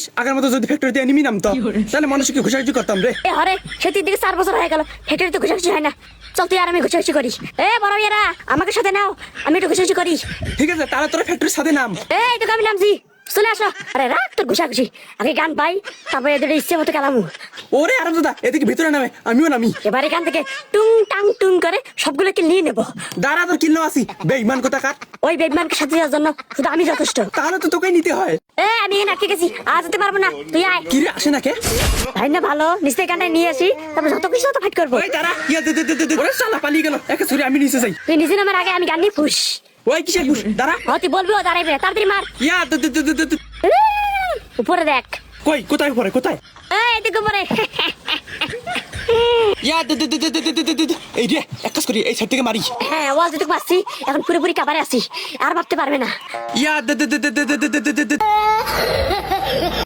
ইস আগের মতো যদি ফ্যাক্টরিতে এনিমি নামতো তাহলে মানুষকে ঘুষাঘুষি করতাম রে। এ হরে সেটির দিকে চার বছর হয়ে গেল ফ্যাক্টরি তো ঘুষাঘুষি হয় না। চল তুই আর আমি ঘুষাঘুষি করি এ বড় মেয়েরা আমাকে সাথে নাও আমি একটু ঘুষাঘুষি করি ঠিক আছে তারা তোরা ফ্যাক্টরির সাথে নাম। এই তোকে আমি নামছি। চলে আসো। আরে রাখ তোর ঘুষাঘুষি। আগে গান পাই তারপরে এদের ইচ্ছে মতো গেলামু ওরে আরাম দাদা এদিকে ভিতরে নামে আমিও নামি। এবার এখান থেকে টুং টাং টুং করে সবগুলোকে নিয়ে নেব। দাঁড়া তোর কিলো আসি। বেইমান কথা কাট ওই বেগমানকে সাথে যাওয়ার জন্য শুধু আমি যথেষ্ট। তাহলে তো তোকে নিতে হয়। এ আমি এখানে আটকে গেছি। আজ যেতে পারব না। তুই আয়। কি রে আসে না কে? ভাই না ভালো। নিশ্চয়ই গানটা নিয়ে আসি। তারপর যত কিছু তত ফাইট করব। ওই দাঁড়া। ইয়া দে দে দে দে, ওরে শালা পালিয়ে গেল। একে ছুরি আমি নিচে যাই। তুই নিজে নামের আগে আমি গান নিয়ে ফুস ওই কিসের ঘুষ দাঁড়া। ও তুই বলবি ও দাঁড়াইবে তাড়াতাড়ি মার। ইয়া দে দে দে দে। উপরে দেখ। কই কোথায় উপরে কোথায়? এই এদিকে উপরে। ইয়া। এই রে এক কাজ করি এই সাইড থেকে মারি হ্যাঁ ওয়াল যেটুকু পাচ্ছি এখন পুরোপুরি কাবারে আছি আর ভাবতে পারবে না ইয়া